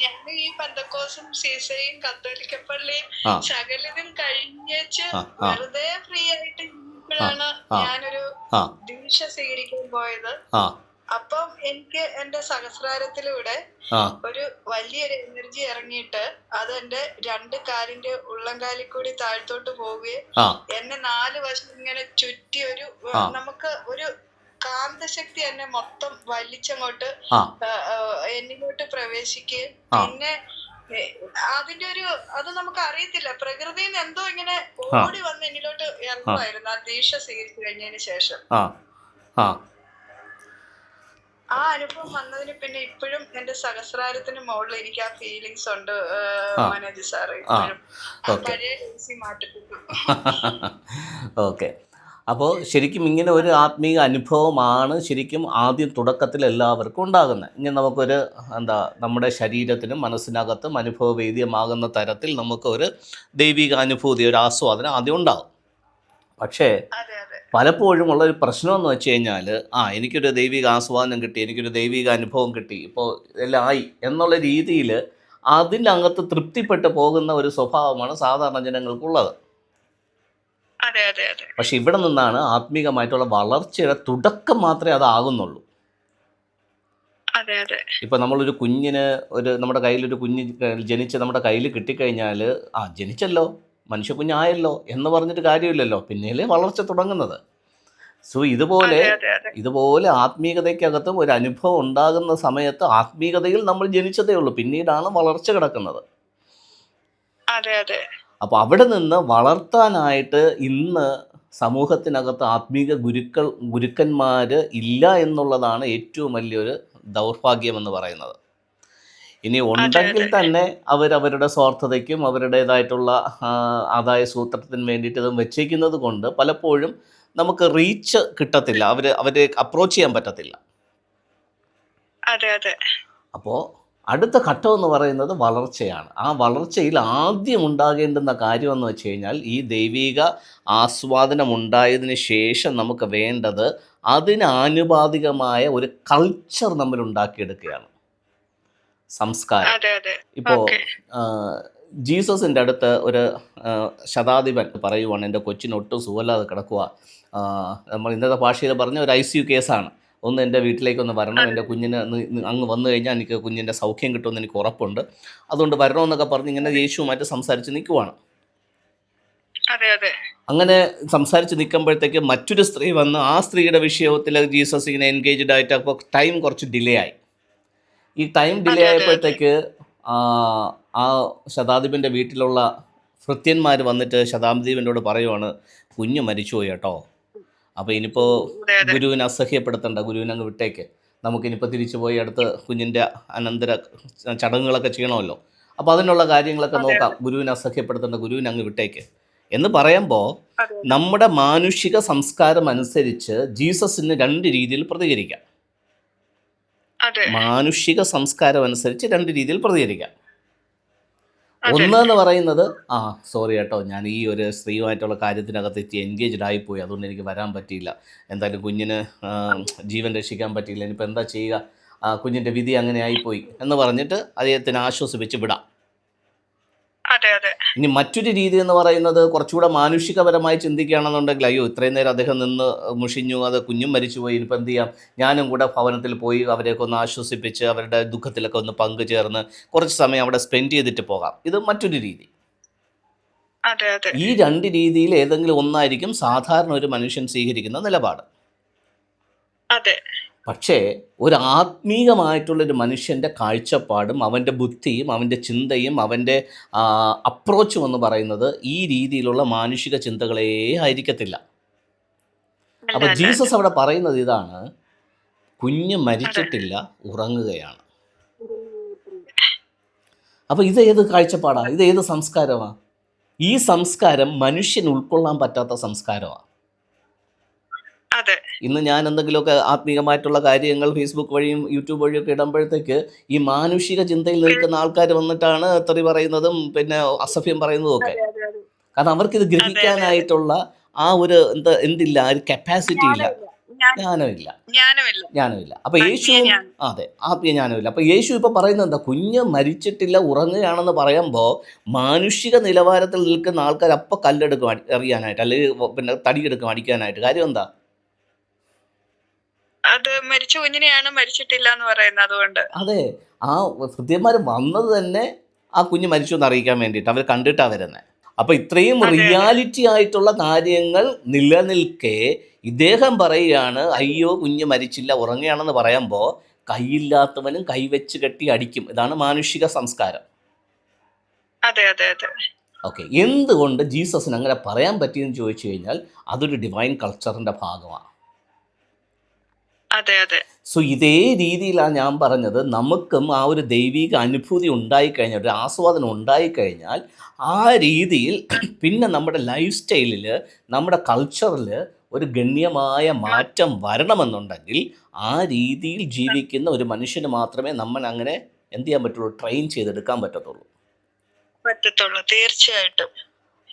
ഞാൻ ഈ പന്തക്കോസും സീസയും കത്തോലിക്ക പള്ളിയും ആ. സകലതും കഴിഞ്ഞേച്ച്. വെറുതെ ഫ്രീ ആയിട്ട് ഇപ്പോഴാണ്. ഞാനൊരു ദീക്ഷ സ്വീകരിക്കാൻ പോയത് അപ്പം എനിക്ക് എന്റെ സഹസ്രാരത്തിലൂടെ ഒരു വലിയൊരു എനർജി ഇറങ്ങിയിട്ട് അത് എന്റെ രണ്ട് കാലിന്റെ ഉള്ളംകാലിൽ കൂടി താഴ്ത്തോട്ട് പോവുകയും എന്നെ നാല് വശം ഇങ്ങനെ ചുറ്റി ഒരു നമുക്ക് ഒരു കാന്തശക്തി എന്നെ മൊത്തം വലിച്ചങ്ങോട്ട് എന്നിങ്ങോട്ട് പ്രവേശിക്കുകയും പിന്നെ അതിന്റെ ഒരു അത് നമുക്ക് അറിയത്തില്ല. പ്രകൃതിയിൽ നിന്ന് എന്തോ ഇങ്ങനെ ഓടി വന്ന് എന്നിലോട്ട് ഇറങ്ങുമായിരുന്നു ആ ദീക്ഷ സ്വീകരിച്ചു കഴിഞ്ഞതിന് ശേഷം. ആ. അനുഭവം വന്നതിന് പിന്നെ ഇപ്പോഴും എന്റെ സഹസ്രാരത്തിന് മുകളിൽ എനിക്ക് ആ ഫീലിങ്സ് ഉണ്ട്. മനോജ് സാറ് ഇപ്പോഴും. പഴയ ഓക്കെ. അപ്പോൾ ശരിക്കും ഇങ്ങനെ ഒരു ആത്മീയ അനുഭവമാണ് ശരിക്കും ആദ്യം തുടക്കത്തിൽ എല്ലാവർക്കും ഉണ്ടാകുന്നത്. ഇങ്ങനെ നമുക്കൊരു എന്താ നമ്മുടെ ശരീരത്തിനും മനസ്സിനകത്തും അനുഭവവേദ്യമാകുന്ന തരത്തിൽ നമുക്കൊരു ദൈവിക അനുഭൂതി ഒരു ആസ്വാദനം ആദ്യം ഉണ്ടാകും. പക്ഷേ പലപ്പോഴും ഉള്ള ഒരു പ്രശ്നം എന്ന് വെച്ച് കഴിഞ്ഞാൽ ആ എനിക്കൊരു ദൈവിക ആസ്വാദനം കിട്ടി എനിക്കൊരു ദൈവിക അനുഭവം കിട്ടി ഇപ്പോൾ എല്ലാം ആയി എന്നുള്ള രീതിയിൽ അതിനകത്ത് തൃപ്തിപ്പെട്ട് പോകുന്ന ഒരു സ്വഭാവമാണ് സാധാരണ ജനങ്ങൾക്കുള്ളത്. പക്ഷെ ഇവിടെ നിന്നാണ് ആത്മീകമായിട്ടുള്ള വളർച്ചയുടെ തുടക്കം മാത്രമേ അതാകുന്നുള്ളൂ. ഇപ്പൊ നമ്മളൊരു കുഞ്ഞിന് ഒരു നമ്മുടെ കയ്യിൽ ഒരു കുഞ്ഞ് ജനിച്ച് നമ്മുടെ കയ്യിൽ കിട്ടിക്കഴിഞ്ഞാൽ ആ ജനിച്ചല്ലോ മനുഷ്യ കുഞ്ഞായല്ലോ എന്ന് പറഞ്ഞിട്ട് കാര്യമില്ലല്ലോ. പിന്നെയല്ലേ വളർച്ച തുടങ്ങുന്നത്. സോ ഇതുപോലെ ഇതുപോലെ ആത്മീയതയ്ക്കകത്തും ഒരു അനുഭവം ഉണ്ടാകുന്ന സമയത്ത് ആത്മീയതയിൽ നമ്മൾ ജനിച്ചതേ ഉള്ളൂ. പിന്നീടാണ് വളർച്ച കിടക്കുന്നത്. അതെ അതെ. അപ്പോൾ അവിടെ നിന്ന് വളർത്താനായിട്ട് ഇന്ന് സമൂഹത്തിനകത്ത് ആത്മീക ഗുരുക്കൾ ഗുരുക്കന്മാർ ഇല്ല എന്നുള്ളതാണ് ഏറ്റവും വലിയൊരു ദൗർഭാഗ്യമെന്ന് പറയുന്നത്. ഇനി ഉണ്ടെങ്കിൽ തന്നെ അവരവരുടെ സ്വാർത്ഥതയ്ക്കും അവരുടേതായിട്ടുള്ള ആദായ സൂത്രത്തിന് വേണ്ടിയിട്ട് ഇതും വെച്ചേക്കുന്നത് കൊണ്ട് പലപ്പോഴും നമുക്ക് റീച്ച് കിട്ടത്തില്ല. അവർ അവരെ അപ്രോച്ച് ചെയ്യാൻ പറ്റത്തില്ല. അതെ അതെ. അപ്പോൾ അടുത്ത ഘട്ടം എന്ന് പറയുന്നത് വളർച്ചയാണ്. ആ വളർച്ചയിൽ ആദ്യം ഉണ്ടാകേണ്ടുന്ന കാര്യമെന്ന് വെച്ച് കഴിഞ്ഞാൽ ഈ ദൈവിക ആസ്വാദനം ഉണ്ടായതിന് ശേഷം നമുക്ക് വേണ്ടത് അതിന് ആനുപാതികമായ ഒരു കൾച്ചർ നമ്മൾ ഉണ്ടാക്കിയെടുക്കുകയാണ്. സംസ്കാരം. ഇപ്പോൾ ജീസസിന്റെ അടുത്ത് ഒരു ശതാധിപൻ പറയുവാണ് എന്റെ കൊച്ചിന് ഒട്ടും സുഖമില്ലാതെ കിടക്കുക നമ്മൾ ഇന്നത്തെ ഭാഷയിൽ പറഞ്ഞ ഒരു ഐ സി യു കേസാണ്. ഒന്ന് എന്റെ വീട്ടിലേക്കൊന്ന് വരണം. എന്റെ കുഞ്ഞിന് അങ്ങ് വന്നു കഴിഞ്ഞാൽ എനിക്ക് കുഞ്ഞിന്റെ സൗഖ്യം കിട്ടുമെന്ന് എനിക്ക് ഉറപ്പുണ്ട്. അതുകൊണ്ട് വരണമെന്നൊക്കെ പറഞ്ഞ് ഇങ്ങനെ യേശുവുമായിട്ട് സംസാരിച്ച് നിൽക്കുവാണ്. അങ്ങനെ സംസാരിച്ച് നിൽക്കുമ്പോഴത്തേക്ക് മറ്റൊരു സ്ത്രീ വന്ന് ആ സ്ത്രീയുടെ വിഷയത്തിൽ ജീസസ് ഇങ്ങനെ എൻഗേജ്ഡ് ആയിട്ട് അപ്പോൾ ടൈം കുറച്ച് ഡിലേ ആയി. ഈ ടൈം ഡിലേ ആയപ്പോഴത്തേക്ക് ആ ആ ശതാധിപന്റെ വീട്ടിലുള്ള ഭൃത്യന്മാർ വന്നിട്ട് ശതാബ്ദീപിനോട് പറയുവാണ് കുഞ്ഞ് മരിച്ചുപോയി കേട്ടോ. അപ്പോൾ ഇനിയിപ്പോൾ അതെ ഗുരുവിനെ അസഹ്യപ്പെടുത്തണ്ട ഗുരുവിനെ അങ്ങ് വിട്ടേക്ക്. നമുക്കിനിപ്പോൾ തിരിച്ചു പോയി അടുത്ത് കുഞ്ഞിന്റെ അനന്തര ചടങ്ങുകളൊക്കെ ചെയ്യണമല്ലോ. അപ്പോൾ അതിനുള്ള കാര്യങ്ങളൊക്കെ നോക്കാം. ഗുരുവിനെ അസഹ്യപ്പെടുത്തേണ്ട ഗുരുവിനെ അങ്ങ് വിട്ടേക്ക്. എന്ന് പറയുമ്പോൾ നമ്മുടെ മാനുഷിക സംസ്കാരം അനുസരിച്ച് ജീസസിന് രണ്ട് രീതിയിൽ പ്രതികരിക്കാം. മാനുഷിക സംസ്കാരം അനുസരിച്ച് രണ്ട് രീതിയിൽ പ്രതികരിക്കാം. ഒന്നെന്ന് പറയുന്നത് ആ സോറി കേട്ടോ ഞാൻ ഈ ഒരു സ്ത്രീയുമായിട്ടുള്ള കാര്യത്തിനകത്ത് എത്തി എൻഗേജ്ഡ് ആയിപ്പോയി അതുകൊണ്ട് എനിക്ക് വരാൻ പറ്റിയില്ല. എന്തായാലും കുഞ്ഞിന് ജീവൻ രക്ഷിക്കാൻ പറ്റിയില്ല ഇനിയിപ്പോൾ എന്താ ചെയ്യുക? കുഞ്ഞിന്റെ വിധി അങ്ങനെ ആയിപ്പോയി എന്ന് പറഞ്ഞിട്ട് അദ്ദേഹത്തിന് ആശ്വസിപ്പിച്ച് വിടാം. ഇനി മറ്റൊരു രീതി എന്ന് പറയുന്നത് കുറച്ചുകൂടെ മാനുഷികപരമായി ചിന്തിക്കുകയാണെന്നുണ്ടെങ്കിൽ അയ്യോ ഇത്രയും നേരം അദ്ദേഹം നിന്ന് മുഷിഞ്ഞു അത് കുഞ്ഞും മരിച്ചുപോയി ഇനിയിപ്പോൾ എന്ത് ചെയ്യാം? ഞാനും കൂടെ ഭവനത്തിൽ പോയി അവരെയൊക്കെ ഒന്ന് ആശ്വസിപ്പിച്ച് അവരുടെ ദുഃഖത്തിലൊക്കെ ഒന്ന് പങ്കുചേർന്ന് കുറച്ച് സമയം അവിടെ സ്പെൻഡ് ചെയ്തിട്ട് പോകാം. ഇത് മറ്റൊരു രീതി. ഈ രണ്ട് രീതിയിൽ ഏതെങ്കിലും ഒന്നായിരിക്കും സാധാരണ ഒരു മനുഷ്യൻ സ്വീകരിക്കുന്ന നിലപാട്. അതെ. പക്ഷേ ഒരു ആത്മീകമായിട്ടുള്ളൊരു മനുഷ്യന്റെ കാഴ്ചപ്പാടും അവന്റെ ബുദ്ധിയും അവന്റെ ചിന്തയും അവന്റെ അപ്രോച്ചും എന്ന് പറയുന്നത് ഈ രീതിയിലുള്ള മാനുഷിക ചിന്തകളേ ആയിരിക്കത്തില്ല. അപ്പോൾ ജീസസ് അവിടെ പറയുന്നത് ഇതാണ് കുഞ്ഞ് മരിച്ചിട്ടില്ല ഉറങ്ങുകയാണ്. അപ്പോൾ ഇത് ഏത് കാഴ്ചപ്പാടാണ് ഇത് ഏത് സംസ്കാരമാണ് ഈ സംസ്കാരം മനുഷ്യൻ ഉൾക്കൊള്ളാൻ പറ്റാത്ത സംസ്കാരമാണ് ഇന്ന് ഞാൻ എന്തെങ്കിലുമൊക്കെ ആത്മീയമായിട്ടുള്ള കാര്യങ്ങൾ ഫേസ്ബുക്ക് വഴിയും യൂട്യൂബ് വഴിയും ഒക്കെ ഇടുമ്പോഴത്തേക്ക് ഈ മാനുഷിക ചിന്തയിൽ നിൽക്കുന്ന ആൾക്കാർ വന്നിട്ടാണ് തെറി പറയുന്നതും പിന്നെ അസഭ്യം പറയുന്നതും ഒക്കെ. കാരണം അവർക്ക് ഇത് ഗ്രഹിക്കാനായിട്ടുള്ള ആ ഒരു എന്താ എന്തില്ല ഒരു കപ്പാസിറ്റി ഇല്ല. ജ്ഞാനമില്ല ജ്ഞാനമില്ല അപ്പൊ യേശു. അതെ ആത്മീയ ജ്ഞാനമില്ല അപ്പൊ യേശു ഇപ്പൊ പറയുന്നത് എന്താ? കുഞ്ഞ് മരിച്ചിട്ടില്ല ഉറങ്ങുകയാണെന്ന് പറയുമ്പോൾ മാനുഷിക നിലവാരത്തിൽ നിൽക്കുന്ന ആൾക്കാർ അപ്പൊ കല്ലെടുക്കും അറിയാനായിട്ട് എറിയാനായിട്ട് അല്ലെങ്കിൽ പിന്നെ തടിയെടുക്കും അടിക്കാനായിട്ട്. കാര്യം എന്താ? അത് മരിച്ച കുഞ്ഞിനെയാണ് മരിച്ചിട്ടില്ല എന്ന് പറയുന്നത് അതുകൊണ്ട്. അതെ. ആ ഭൃത്യന്മാർ വന്നത് തന്നെ ആ കുഞ്ഞ് മരിച്ചു എന്ന് അറിയിക്കാൻ വേണ്ടിയിട്ട്. അവർ കണ്ടിട്ടാ വരുന്നത് അപ്പൊ ഇത്രയും. റിയാലിറ്റി ആയിട്ടുള്ള കാര്യങ്ങൾ നിലനിൽക്കെ ഇദ്ദേഹം പറയുകയാണ് അയ്യോ കുഞ്ഞ് മരിച്ചില്ല ഉറങ്ങുകയാണെന്ന് പറയുമ്പോൾ കൈയില്ലാത്തവനും കൈവച്ച് കെട്ടി അടിക്കും. ഇതാണ് മാനുഷിക സംസ്കാരം. അതെ അതെ അതെ. ഓക്കെ. എന്തുകൊണ്ട് ജീസസിന് അങ്ങനെ പറയാൻ പറ്റിയെന്ന് ചോദിച്ചു കഴിഞ്ഞാൽ അതൊരു ഡിവൈൻ കൾച്ചറിന്റെ ഭാഗമാണ്. അതെ അതെ. സോ ഇതേ രീതിയിലാണ് ഞാൻ പറഞ്ഞത്. നമുക്കും ആ ഒരു ദൈവിക അനുഭൂതി ഉണ്ടായിക്കഴിഞ്ഞാൽ ഒരു ആസ്വാദനം ഉണ്ടായിക്കഴിഞ്ഞാൽ ആ രീതിയിൽ പിന്നെ നമ്മുടെ ലൈഫ് സ്റ്റൈലിൽ നമ്മുടെ കൾച്ചറിൽ ഒരു ഗണ്യമായ മാറ്റം വരണമെന്നുണ്ടെങ്കിൽ ആ രീതിയിൽ ജീവിക്കുന്ന ഒരു മനുഷ്യന് മാത്രമേ നമ്മൾ അങ്ങനെ എന്ത് ചെയ്യാൻ പറ്റുള്ളൂ ട്രെയിൻ ചെയ്തെടുക്കാൻ പറ്റത്തുള്ളൂ. പറ്റത്തുള്ളൂ. തീർച്ചയായിട്ടും.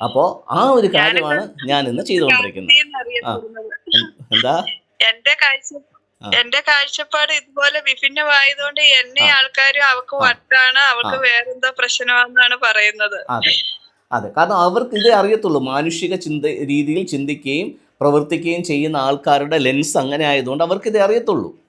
അപ്പോ ആ ഒരു കാര്യമാണ് ഞാൻ ഇന്ന് ചെയ്തുകൊണ്ടിരിക്കുന്നത്. എന്താ? എന്റെ കാഴ്ച. എന്റെ കാഴ്ചപ്പാട് ഇതുപോലെ വിഭിന്നമായതുകൊണ്ട് എന്നെ ആൾക്കാരും അവക്ക് വട്ടാണ് അവർക്ക് വേറെന്താ പ്രശ്നമാണെന്നാണ് പറയുന്നത്. അതെ. അതെ. കാരണം അവർക്ക് ഇതേ അറിയത്തുള്ളൂ. മാനുഷിക ചിന്ത രീതിയിൽ ചിന്തിക്കുകയും പ്രവർത്തിക്കുകയും ചെയ്യുന്ന ആൾക്കാരുടെ ലെൻസ് അങ്ങനെ ആയതുകൊണ്ട് അവർക്ക് ഇത് അറിയത്തുള്ളൂ.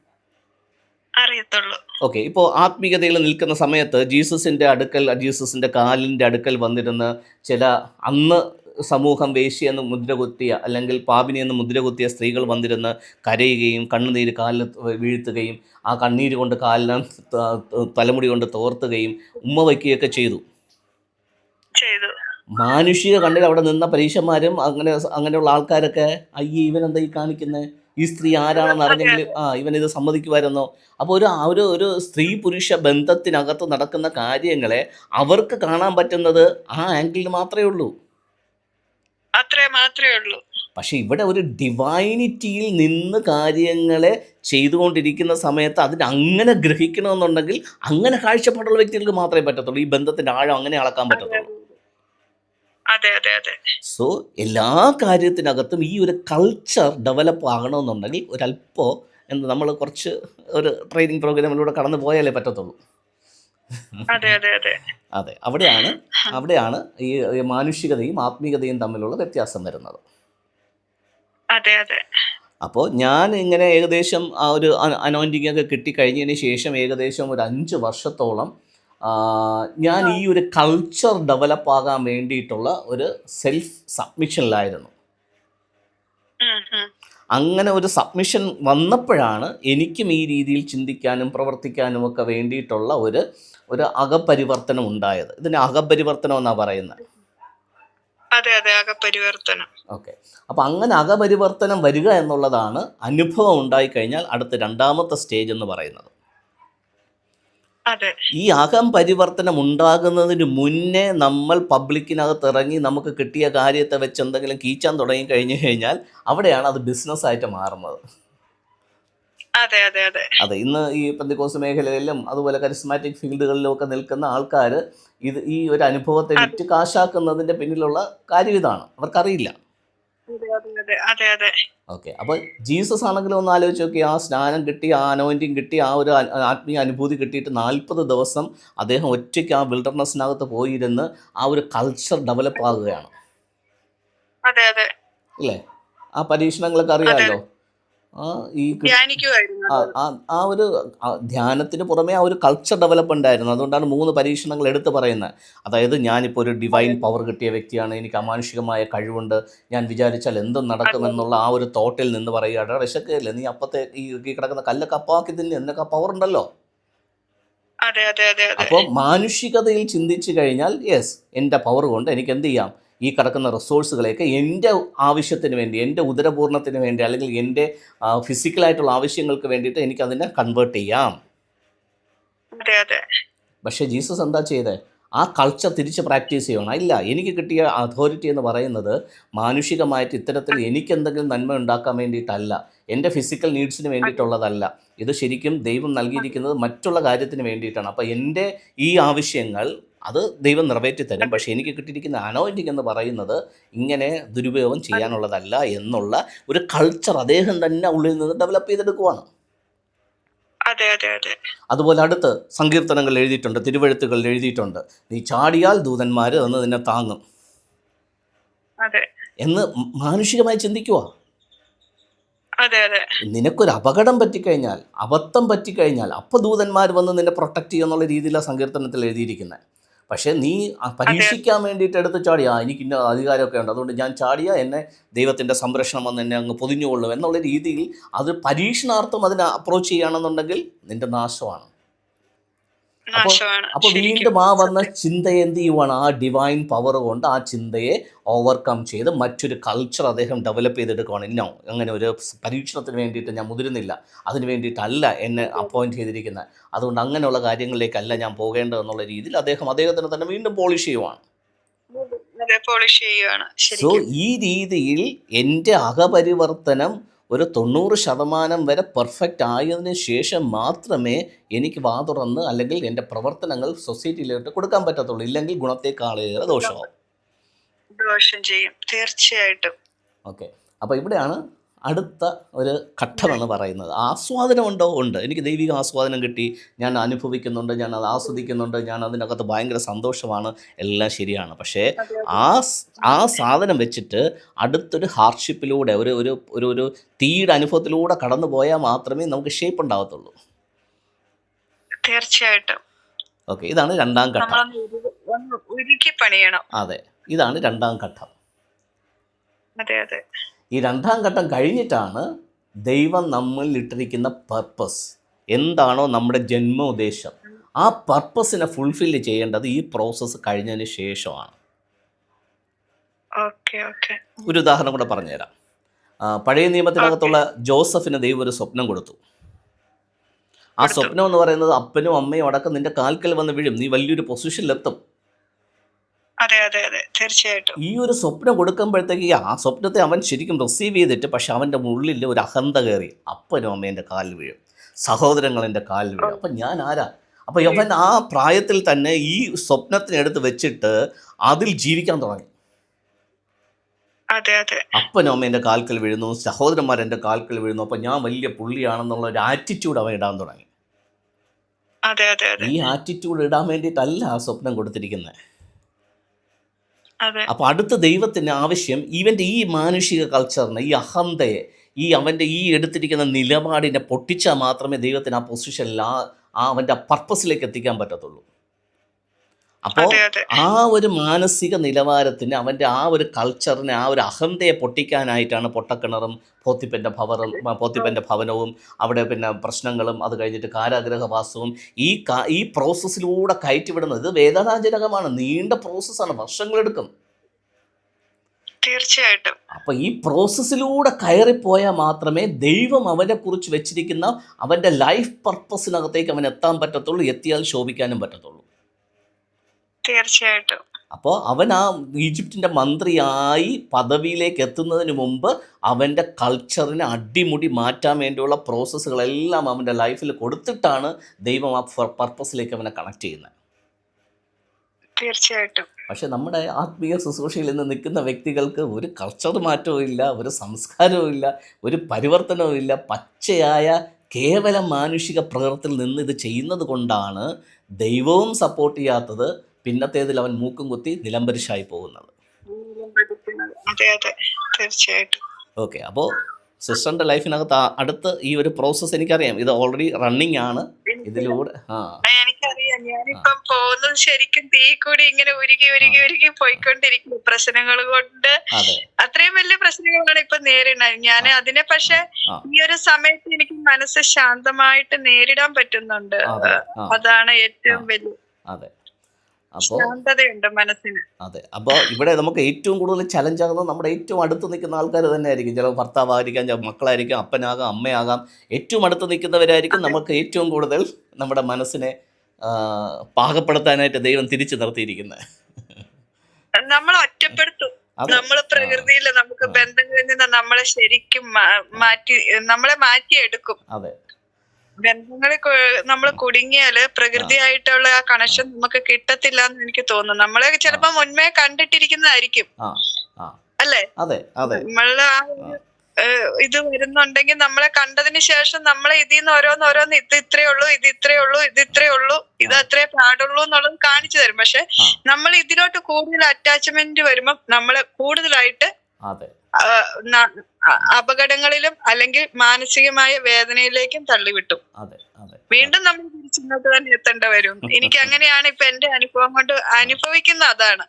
അറിയത്തുള്ളൂ. ഓക്കെ ഇപ്പോൾ ആത്മീയതയിൽ നിൽക്കുന്ന സമയത്ത് ജീസസിന്റെ അടുക്കൽ ജീസസിന്റെ കാലിന്റെ അടുക്കൽ വന്നിരുന്ന് ചില അന്ന് സമൂഹം വേശ്യ മുദ്രകുത്തിയ മുദ്ര കുത്തിയ അല്ലെങ്കിൽ പാപിനി എന്ന് മുദ്രകുത്തിയ സ്ത്രീകൾ വന്നിരുന്ന് കരയുകയും കണ്ണുനീര് കാലിൽ വീഴ്ത്തുകയും ആ കണ്ണീര് കൊണ്ട് കാലിന് തലമുടി കൊണ്ട് തോർത്തുകയും ഉമ്മ വയ്ക്കുകയൊക്കെ ചെയ്തു. ചെയ്തു. മാനുഷിക കണ്ണിൽ അവിടെ നിന്ന പരീക്ഷന്മാരും അങ്ങനെ അങ്ങനെയുള്ള ആൾക്കാരൊക്കെ അയ്യേ ഇവൻ എന്താ ഈ കാണിക്കുന്നത് ഈ സ്ത്രീ ആരാണെന്ന് അറിഞ്ഞെങ്കിൽ ആ ഇവൻ ഇത് സമ്മതിക്കുമായിരുന്നോ? അപ്പോൾ ഒരു ആ ഒരു ഒരു സ്ത്രീ പുരുഷ ബന്ധത്തിനകത്ത് നടക്കുന്ന കാര്യങ്ങളെ അവർക്ക് കാണാൻ പറ്റുന്നത് ആ ആംഗിളിൽ മാത്രമേ ഉള്ളൂ. അത്രേ മാത്രമേ ഉള്ളൂ. പക്ഷെ ഇവിടെ ഒരു ഡിവൈനിറ്റിയിൽ നിന്ന് കാര്യങ്ങളെ ചെയ്തുകൊണ്ടിരിക്കുന്ന സമയത്ത് അതിന് അങ്ങനെ ഗ്രഹിക്കണമെന്നുണ്ടെങ്കിൽ അങ്ങനെ കാഴ്ചപ്പാടുള്ള വ്യക്തികൾക്ക് മാത്രമേ പറ്റത്തുള്ളൂ. ഈ ബന്ധത്തിന്റെ ആഴം അങ്ങനെ അളക്കാൻ പറ്റത്തുള്ളൂ. അതെ അതെ അതെ സോ എല്ലാ കാര്യത്തിനകത്തും ഈ ഒരു കൾച്ചർ ഡെവലപ്പ് ആകണമെന്നുണ്ടെങ്കിൽ ഒരല്പോ എന്ന് നമ്മൾ കുറച്ച് ഒരു ട്രെയിനിങ് പ്രോഗ്രാമിലൂടെ കടന്നു പോയാലേ പറ്റത്തുള്ളൂ. അതെ അതെ അതെ. അതെ അവിടെയാണ് അവിടെയാണ് ഈ മാനുഷികതയും ആത്മീയതയും തമ്മിലുള്ള വ്യത്യാസം വരുന്നത്. അതെ അതെ. അപ്പോൾ ഞാൻ ഇങ്ങനെ ഏകദേശം ആ ഒരു അനോയിന്റിങ് ഒക്കെ കിട്ടിക്കഴിഞ്ഞതിന് ശേഷം ഏകദേശം ഒരു അഞ്ച് വർഷത്തോളം ഞാൻ ഈ ഒരു കൾച്ചർ ഡെവലപ്പ് ആകാൻ വേണ്ടിയിട്ടുള്ള ഒരു സെൽഫ് സബ്മിഷനിലായിരുന്നു. അങ്ങനെ ഒരു സബ്മിഷൻ വന്നപ്പോഴാണ് എനിക്കും ഈ രീതിയിൽ ചിന്തിക്കാനും പ്രവർത്തിക്കാനും ഒക്കെ വേണ്ടിയിട്ടുള്ള ഒരു ഒരു അകപരിവർത്തനം ഉണ്ടായത്. ഇതിന് അകപരിവർത്തനം എന്നാണ് പറയുന്നത്? അതെ അതെ ഓക്കെ. അപ്പോൾ അങ്ങനെ അകപരിവർത്തനം വരിക എന്നുള്ളതാണ് അനുഭവം ഉണ്ടായി കഴിഞ്ഞാൽ അടുത്ത രണ്ടാമത്തെ സ്റ്റേജ് എന്ന് പറയുന്നത്. ഈ അകം പരിവർത്തനം ഉണ്ടാകുന്നതിന് മുന്നേ നമ്മൾ പബ്ലിക്കിനകത്ത് ഇറങ്ങി നമുക്ക് കിട്ടിയ കാര്യത്തെ വെച്ച് എന്തെങ്കിലും കീച്ചാൻ തുടങ്ങി കഴിഞ്ഞു കഴിഞ്ഞാൽ അവിടെയാണ് അത് ബിസിനസ്സായിട്ട് മാറുന്നത്. അതെ അതെ അതെ. അതെ ഇന്ന് ഈ പ്രതികോസ് മേഖലയിലും അതുപോലെ കരിസ്മാറ്റിക് ഫീൽഡുകളിലും ഒക്കെ നിൽക്കുന്ന ആൾക്കാർ ഇത് ഈ ഒരു അനുഭവത്തെ വിറ്റ് കാശാക്കുന്നതിന്റെ പിന്നിലുള്ള കാര്യം ഇതാണ്. അവർക്കറിയില്ല. ഓക്കെ അപ്പൊ ജീസസ് ആണെങ്കിലും ഒന്ന് ആലോചിച്ച് നോക്കി ആ സ്നാനം കിട്ടി ആ അനോയിന്റിങ് കിട്ടി ആ ഒരു ആത്മീയ അനുഭൂതി കിട്ടിയിട്ട് നാൽപ്പത് ദിവസം അദ്ദേഹം ഒറ്റയ്ക്ക് ആ വിൽഡർനെസ്സിനകത്ത് പോയിരുന്ന് ആ ഒരു കൾച്ചർ ഡെവലപ്പ് ആകുകയാണ്. അല്ലേ? ആ പരീക്ഷണങ്ങളൊക്കെ അറിയാമല്ലോ ആ ഈ ആ ഒരു ധ്യാനത്തിന് പുറമെ ആ ഒരു കൾച്ചർ ഡെവലപ്മെന്റ് ആയിരുന്നു അതുകൊണ്ടാണ് മൂന്ന് പരീക്ഷണങ്ങൾ എടുത്തു പറയുന്നത്. അതായത് ഞാനിപ്പോൾ ഒരു ഡിവൈൻ പവർ കിട്ടിയ വ്യക്തിയാണ്. എനിക്ക് അമാനുഷികമായ കഴിവുണ്ട്. ഞാൻ വിചാരിച്ചാൽ എന്തും നടക്കുമെന്നുള്ള ആ ഒരു തോട്ടിൽ നിന്ന് പറയുകയാണ്. വിശക്കില്ല? നീ അപ്പത്തെ ഈ കിടക്കുന്ന കല്ലൊക്കെ അപ്പാക്കി തന്നെ. എന്നൊക്കെ പവർ ഉണ്ടല്ലോ. അപ്പോൾ മാനുഷികതയിൽ ചിന്തിച്ചു കഴിഞ്ഞാൽ യെസ് എന്റെ പവർ കൊണ്ട് എനിക്ക് എന്ത് ചെയ്യാം? ഈ കിടക്കുന്ന റിസോഴ്സുകളെയൊക്കെ എന്റെ ആവശ്യത്തിന് വേണ്ടി എന്റെ ഉദരപൂർണത്തിന് വേണ്ടി അല്ലെങ്കിൽ എന്റെ ഫിസിക്കലായിട്ടുള്ള ആവശ്യങ്ങൾക്ക് വേണ്ടിയിട്ട് എനിക്കതിനെ കൺവേർട്ട് ചെയ്യാം. പക്ഷെ ജീസസ് എന്താ ചെയ്തത് ആ കൾച്ചർ തിരിച്ച് പ്രാക്ടീസ് ചെയ്യണം. ഇല്ല എനിക്ക് കിട്ടിയ അതോറിറ്റി എന്ന് പറയുന്നത് മാനുഷികമായിട്ട് ഇത്തരത്തിൽ എനിക്ക് എന്തെങ്കിലും നന്മ ഉണ്ടാക്കാൻ വേണ്ടിയിട്ടല്ല. എന്റെ ഫിസിക്കൽ നീഡ്സിന് വേണ്ടിയിട്ടുള്ളതല്ല. ഇത് ശരിക്കും ദൈവം നൽകിയിരിക്കുന്നത് മറ്റുള്ള കാര്യത്തിന് വേണ്ടിയിട്ടാണ്. അപ്പോൾ എന്റെ ഈ ആവശ്യങ്ങൾ അത് ദൈവം നിറവേറ്റി തരും. പക്ഷേ എനിക്ക് കിട്ടിയിരിക്കുന്ന അനോയിന്റിങ് എന്ന് പറയുന്നത് ഇങ്ങനെ ദുരുപയോഗം ചെയ്യാനുള്ളതല്ല എന്നുള്ള ഒരു കൾച്ചർ അദ്ദേഹം തന്നെ ഉള്ളിൽ നിന്ന് ഡെവലപ്പ് ചെയ്തെടുക്കുവാണ്. അതെ അതെ അതെ. അതുപോലെ അടുത്ത് സങ്കീർത്തനങ്ങൾ എഴുതിയിട്ടുണ്ട് തിരുവഴുത്തുകൾ എഴുതിയിട്ടുണ്ട്. നീ ചാടിയാൽ ദൂതന്മാർ എന്ന് നിന്നെ താങ്ങും. എന്ന് മാനുഷികമായി ചിന്തിക്കുക നിനക്കൊരു അപകടം പറ്റിക്കഴിഞ്ഞാൽ അബദ്ധം പറ്റിക്കഴിഞ്ഞാൽ അപ്പോൾ ദൂതന്മാർ വന്ന് നിന്നെ പ്രൊട്ടക്ട് ചെയ്യുന്നുള്ള രീതിയിലാണ് സങ്കീർത്തനത്തിൽ എഴുതിയിരിക്കുന്നത് പക്ഷേ നീ പരീക്ഷിക്കാൻ വേണ്ടിയിട്ട് എടുത്ത് ചാടിയാ എനിക്ക് ഇന്ന അധികാരമൊക്കെ ഉണ്ട്. അതുകൊണ്ട് ഞാൻ ചാടിയ എന്നെ ദൈവത്തിന്റെ സംരക്ഷണം വന്ന് എന്നെ അങ്ങ് പൊതിഞ്ഞുകൊള്ളും. എന്നുള്ള രീതിയിൽ അത് പരീക്ഷണാർത്ഥം അതിനെ അപ്രോച്ച് ചെയ്യുകയാണെന്നുണ്ടെങ്കിൽ നിന്റെ നാശമാണ്. അപ്പോൾ വീണ്ടും ആ വന്ന ചിന്തയെ എന്ത് ചെയ്യുവാണ്? ആ ഡിവൈൻ പവർ കൊണ്ട് ആ ചിന്തയെ ഓവർകം ചെയ്ത് മറ്റൊരു കൾച്ചർ അദ്ദേഹം ഡെവലപ്പ് ചെയ്തെടുക്കുകയാണ് ഇന്നോ അങ്ങനെ ഒരു പരീക്ഷണത്തിന് വേണ്ടിയിട്ട് ഞാൻ മുതിരുന്നില്ല. അതിന് വേണ്ടിയിട്ടല്ല എന്നെ അപ്പോയിന്റ് ചെയ്തിരിക്കുന്നത്. അതുകൊണ്ട് അങ്ങനെയുള്ള കാര്യങ്ങളിലേക്കല്ല ഞാൻ പോകേണ്ടതെന്നുള്ള രീതിയിൽ അദ്ദേഹം അദ്ദേഹത്തിന് തന്നെ വീണ്ടും പോളിഷ് ചെയ്യുവാണ്. സോ ഈ രീതിയിൽ എന്റെ അകപരിവർത്തനം ഒരു തൊണ്ണൂറ് ശതമാനം വരെ പെർഫെക്റ്റ് ആയതിനു ശേഷം മാത്രമേ എനിക്ക് വാ തുറന്ന് അല്ലെങ്കിൽ എന്റെ പ്രവർത്തനങ്ങൾ സൊസൈറ്റിയിലോട്ട് കൊടുക്കാൻ പറ്റത്തുള്ളൂ. ഇല്ലെങ്കിൽ ഗുണത്തേക്കാളേറെ ദോഷമാവും. ദോഷം ചെയ്യും. തീർച്ചയായിട്ടും. ഓക്കെ. അപ്പോൾ ഇവിടെയാണ് അടുത്ത ഒരു ഘട്ടമെന്ന് പറയുന്നത്. ആസ്വാദനമുണ്ടോ? ഉണ്ട്. എനിക്ക് ദൈവിക ആസ്വാദനം കിട്ടി. ഞാൻ അനുഭവിക്കുന്നുണ്ട്. ഞാൻ അത് ആസ്വദിക്കുന്നുണ്ട്. ഞാൻ അതിനകത്ത് ഭയങ്കര സന്തോഷമാണ്. എല്ലാം ശരിയാണ്. പക്ഷേ ആ ആ സാധനം വെച്ചിട്ട് അടുത്തൊരു ഹാർഡ്ഷിപ്പിലൂടെ ഒരു ഒരു ഒരു ഒരു തീയുടെ അനുഭവത്തിലൂടെ കടന്നു പോയാൽ മാത്രമേ നമുക്ക് ഷേപ്പ് ഉണ്ടാകത്തുള്ളൂ തീർച്ചയായിട്ടും. ഓക്കെ ഇതാണ് രണ്ടാം ഘട്ടം. അതെ ഇതാണ് രണ്ടാം ഘട്ടം. അതെ അതെ. ഈ രണ്ടാം ഘട്ടം കഴിഞ്ഞിട്ടാണ് ദൈവം നമ്മളിൽ ഇട്ടിരിക്കുന്ന പർപ്പസ് എന്താണോ നമ്മുടെ ജന്മോദ്ദേശം. ആ പർപ്പസിനെ ഫുൾഫിൽ ചെയ്യേണ്ടത് ഈ പ്രോസസ്സ് കഴിഞ്ഞതിന് ശേഷമാണ്. ഒരു ഉദാഹരണം കൂടെ പറഞ്ഞുതരാം. പഴയ നിയമത്തിനകത്തുള്ള ജോസഫിന് ദൈവം ഒരു സ്വപ്നം കൊടുത്തു. ആ. സ്വപ്നം എന്ന് പറയുന്നത് അപ്പനും അമ്മയും അടക്കം നിന്റെ കാൽക്കൽ വന്ന് വീഴും. നീ വലിയൊരു പൊസിഷനിലെത്തും അതെ അതെ അതെ. തീർച്ചയായിട്ടും. ഈ ഒരു സ്വപ്നം കൊടുക്കുമ്പോഴത്തേക്ക് ആ സ്വപ്നത്തെ അവൻ ശരിക്കും റിസീവ് ചെയ്തിട്ട് പക്ഷെ അവന്റെ ഉള്ളിൽ ഒരു അഹന്ത കയറി. അപ്പനും അമ്മേന്റെ കാലിൽ വീഴും. സഹോദരങ്ങൾ എന്റെ കാലിൽ വീഴും. അപ്പം ഞാൻ ആരാ? അപ്പം അവൻ ആ പ്രായത്തിൽ തന്നെ ഈ സ്വപ്നത്തിനെടുത്ത് വെച്ചിട്ട് അതിൽ ജീവിക്കാൻ തുടങ്ങി. അപ്പനും അമ്മേന്റെ കാൽക്കൽ വീഴുന്നു. സഹോദരന്മാർ എന്റെ കാൽക്കൽ വീഴുന്നു. അപ്പം ഞാൻ വലിയ പുള്ളിയാണെന്നുള്ള ഒരു ആറ്റിറ്റ്യൂഡ് അവൻ ഇടാൻ തുടങ്ങി. ഈ ആറ്റിറ്റ്യൂഡ് ഇടാൻ വേണ്ടിയിട്ടല്ല ആ സ്വപ്നം കൊടുത്തിരിക്കുന്നത് അപ്പോൾ അടുത്ത ദൈവത്തിന് ആവശ്യം ഇവന്റെ ഈ മാനുഷിക കൾച്ചറിനെ ഈ അഹന്തയെ ഈ അവന്റെ ഈ എടുത്തിരിക്കുന്ന നിലപാടിനെ പൊട്ടിച്ചാൽ മാത്രമേ ദൈവത്തിന് ആ പൊസിഷനിൽ ആ ആ അവന്റെ പർപ്പസിലേക്ക് എത്തിക്കാൻ പറ്റത്തുള്ളൂ. അപ്പോൾ ആ ഒരു മാനസിക നിലവാരത്തിന് അവന്റെ ആ ഒരു കൾച്ചറിനെ ആ ഒരു അഹന്തയെ പൊട്ടിക്കാനായിട്ടാണ് പൊട്ടക്കിണറും പോത്തിപ്പന്റെ ഭവറും പോത്തിപ്പന്റെ ഭവനവും അവിടെ പിന്നെ പ്രശ്നങ്ങളും അത് കഴിഞ്ഞിട്ട് കാരാഗ്രഹവാസവും ഈ കാ ഈ പ്രോസസ്സിലൂടെ കയറ്റിവിടുന്നത് വേദനാജനകമാണ്. നീണ്ട പ്രോസസ്സാണ് വർഷങ്ങളെടുക്കും. തീർച്ചയായിട്ടും. അപ്പൊ ഈ പ്രോസസ്സിലൂടെ കയറിപ്പോയാൽ മാത്രമേ ദൈവം അവനെ കുറിച്ച് വെച്ചിരിക്കുന്ന അവന്റെ ലൈഫ് പർപ്പസിനകത്തേക്ക് അവൻ എത്താൻ പറ്റത്തുള്ളൂ എത്തിയാൽ ശോഭിക്കാനും പറ്റത്തുള്ളൂ. തീർച്ചയായിട്ടും. അപ്പോൾ അവൻ ആ ഈജിപ്തിന്റെ മന്ത്രിയായി പദവിയിലേക്ക് എത്തുന്നതിന് മുമ്പ് അവന്റെ കൾച്ചറിനെ അടിമുടി മാറ്റാൻ വേണ്ടിയുള്ള പ്രോസസ്സുകളെല്ലാം അവന്റെ ലൈഫിൽ കൊടുത്തിട്ടാണ് ദൈവം ആ പർപ്പസിലേക്ക് അവനെ കണക്ട് ചെയ്യുന്നത്. തീർച്ചയായിട്ടും. പക്ഷെ നമ്മുടെ ആത്മീയ ശുശ്രൂഷയിൽ നിന്ന് നിൽക്കുന്ന വ്യക്തികൾക്ക് ഒരു കൾച്ചർ മാറ്റവും ഇല്ല ഒരു സംസ്കാരവും ഇല്ല ഒരു പരിവർത്തനവും ഇല്ല. പച്ചയായ കേവലം മാനുഷിക പ്രകൃതത്തിൽ നിന്ന് ഇത് ചെയ്യുന്നത് കൊണ്ടാണ് ദൈവവും സപ്പോർട്ട് ചെയ്യാത്തത് പിന്നത്തേതിൽ അവൻ മൂക്കും കുത്തി നിലംപരിശായി പോകുന്നത്. ഓക്കെ അപ്പോൾ സിസ്റ്ററിന്റെ ലൈഫിനകത്ത് അടുത്ത് ഈ ഒരു പ്രോസസ്സ് എനിക്കറിയാം. ഇത് ഓൾറെഡി റണ്ണിങ് ആണ്. ഇതിലൂടെ ആ. എനിക്കറിയാം. ഞാനിപ്പം പോകുന്നത് ശരിക്കും തീ കൂടി ഇങ്ങനെ ഉരുകി ഉരുകി ഉരുകി പോയിക്കൊണ്ടിരിക്കുന്നു പ്രശ്നങ്ങൾ കൊണ്ട്. അത്രയും വലിയ പ്രശ്നങ്ങളാണ് ഇപ്പൊ നേരിടുന്നത് ഞാൻ അതിനെ പക്ഷെ ഈ ഒരു സമയത്ത് എനിക്ക് മനസ്സ് ശാന്തമായിട്ട് നേരിടാൻ പറ്റുന്നുണ്ട്. അതാണ് ഏറ്റവും. വലിയ അപ്പോൾ മനസ്സിന്. അതെ. അപ്പോൾ ഇവിടെ നമുക്ക് ഏറ്റവും കൂടുതൽ ചലഞ്ച് ആകുന്നത് നമ്മുടെ ഏറ്റവും അടുത്ത് നിൽക്കുന്ന ആൾക്കാർ തന്നെ ആയിരിക്കും ചിലപ്പോൾ ഭർത്താവായിരിക്കാം മക്കളായിരിക്കാം അപ്പനാകാം അമ്മയാകാം. ഏറ്റവും അടുത്ത് നിൽക്കുന്നവരായിരിക്കും നമുക്ക് ഏറ്റവും കൂടുതൽ നമ്മുടെ മനസ്സിനെ പാകപ്പെടുത്താനായിട്ട് ദൈവം തിരിച്ചു നിർത്തിയിരിക്കുന്നത്. നമ്മൾ ഒറ്റപ്പെടുത്തും. നമ്മൾ പ്രകൃതിയിൽ നമുക്ക്. ബന്ധങ്ങളിൽ നിന്ന് നമ്മളെ ശരിക്കും മാറ്റി നമ്മളെ മാറ്റിയെടുക്കും. അതെ. ബന്ധങ്ങളിൽ നമ്മൾ കുടുങ്ങിയാൽ പ്രകൃതിയായിട്ടുള്ള ആ കണക്ഷൻ നമുക്ക് കിട്ടത്തില്ല എന്ന് എനിക്ക് തോന്നുന്നു. നമ്മളെ ചിലപ്പോ മുൻമേ കണ്ടിട്ടിരിക്കുന്നതായിരിക്കും. അല്ലേ? അതെ അതെ. നമ്മൾ ആ ഇത് വരുന്നുണ്ടെങ്കിൽ നമ്മളെ കണ്ടതിന് ശേഷം നമ്മളെ ഇതിൽ നിന്ന് ഓരോന്ന് ഓരോന്ന് ഇത് ഇത്രേ ഉള്ളൂ ഇത് ഇത്രേ ഉള്ളൂ ഇത് ഇത്രേ ഉള്ളൂ ഇത് അത്രേ പാടുള്ളൂ എന്നുള്ളത് കാണിച്ചു തരും. പക്ഷെ നമ്മൾ ഇതിലോട്ട് കൂടുതൽ അറ്റാച്ച്മെന്റ് വരുമ്പോൾ നമ്മളെ കൂടുതലായിട്ട് അപകടങ്ങളിലും അല്ലെങ്കിൽ മാനസികമായ വേദനയിലേക്കും തള്ളിവിട്ടു. വീണ്ടും നമ്മൾ തിരിച്ചിങ്ങോട്ട് തന്നെ എത്തേണ്ട വരും. എനിക്ക് അങ്ങനെയാണ് ഇപ്പൊ എന്റെ അനുഭവം കൊണ്ട് അനുഭവിക്കുന്ന അതാണ്.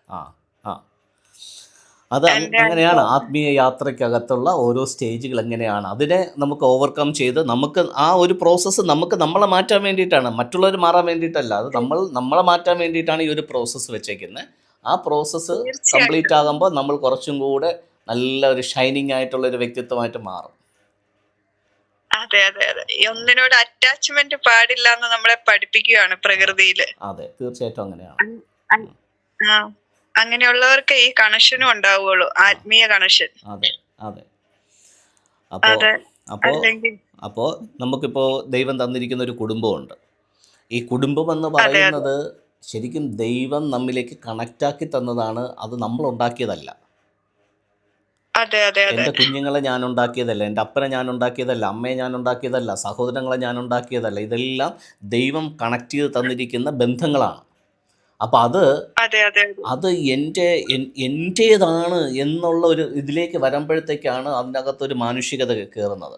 അത് അങ്ങനെയാണ് ആത്മീയ യാത്രയ്ക്കകത്തുള്ള ഓരോ സ്റ്റേജുകൾ എങ്ങനെയാണ്. അതിനെ നമുക്ക് ഓവർകം ചെയ്ത് നമുക്ക് ആ ഒരു പ്രോസസ്സ് നമുക്ക് നമ്മളെ മാറ്റാൻ വേണ്ടിയിട്ടാണ്. മറ്റുള്ളവർ മാറാൻ വേണ്ടിയിട്ടല്ല. അത് നമ്മൾ നമ്മളെ മാറ്റാൻ വേണ്ടിയിട്ടാണ് ഈ ഒരു പ്രോസസ്സ് വെച്ചേക്കുന്നത് ആ പ്രോസസ്സ് കംപ്ലീറ്റ് ആകുമ്പോൾ നമ്മൾ കുറച്ചും കൂടെ നല്ല ഒരു ഷൈനിങ് ആയിട്ടുള്ള ഒരു വ്യക്തിത്വമായിട്ട് മാറും. അതെ അതെ അതെ. ഒന്നിനോട് അറ്റാച്ച്മെന്റ് പാടില്ല എന്ന് നമ്മളെ പഠിപ്പിക്കുകയാണ് പ്രകൃതിയിൽ. അതെ തീർച്ചയായിട്ടും അങ്ങനെയാണ്. അങ്ങനെയുള്ളവർക്ക് ഈ കണക്ഷനും ഉണ്ടാവുള്ളൂ ആത്മീയ കണക്ഷൻ അതെ അതെ. അപ്പോ അപ്പോൾ അല്ലെങ്കിൽ അപ്പോൾ ദൈവം തന്നിരിക്കുന്ന ഒരു കുടുംബമുണ്ട്. ഈ കുടുംബം എന്ന് പറയുന്നത് ശരിക്കും ദൈവം നമ്മിലേക്ക് കണക്റ്റാക്കി തന്നതാണ് അത് നമ്മൾ ഉണ്ടാക്കിയതല്ല. എന്റെ കുഞ്ഞുങ്ങളെ ഞാൻ ഉണ്ടാക്കിയതല്ല എന്റെ അപ്പനെ ഞാൻ ഉണ്ടാക്കിയതല്ല അമ്മയെ ഞാൻ ഉണ്ടാക്കിയതല്ല സഹോദരങ്ങളെ ഞാൻ ഉണ്ടാക്കിയതല്ല. ഇതെല്ലാം ദൈവം കണക്ട് ചെയ്ത് തന്നിരിക്കുന്ന ബന്ധങ്ങളാണ്. അപ്പോൾ അത് അതെ എന്റെ എൻ- എന്റേതാണ് എന്നുള്ള ഒരു ഇതിലേക്ക് വരുമ്പോഴത്തേക്കാണ് അതിനകത്തൊരു മാനുഷികത കയറുന്നത്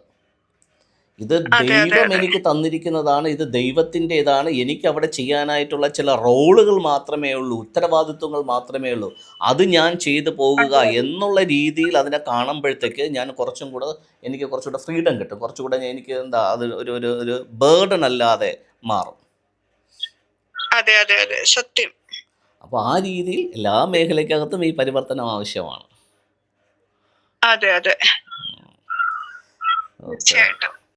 ഇത് ദൈവം എനിക്ക് തന്നിരിക്കുന്നതാണ് ഇത് ദൈവത്തിന്റെതാണ് എനിക്ക് അവിടെ ചെയ്യാനായിട്ടുള്ള ചില റോളുകൾ മാത്രമേ ഉള്ളൂ ഉത്തരവാദിത്വങ്ങൾ മാത്രമേ ഉള്ളൂ. അത് ഞാൻ ചെയ്തു പോകുക എന്നുള്ള രീതിയിൽ അതിനെ കാണുമ്പോഴത്തേക്ക് ഞാൻ കുറച്ചും കൂടെ എനിക്ക് കുറച്ചുകൂടെ ഫ്രീഡം കിട്ടും. കുറച്ചുകൂടെ എനിക്ക് എന്താ അത് ഒരു ഒരു ഒരു ബേർഡൻ അല്ലാതെ മാറും. അതെ അതെ അതെ. സത്യം. അപ്പോൾ ആ രീതിയിൽ എല്ലാ മേഖലയ്ക്കകത്തും ഈ പരിവർത്തനം ആവശ്യമാണ്. അതെ അതെ. തീർച്ചയായിട്ടും.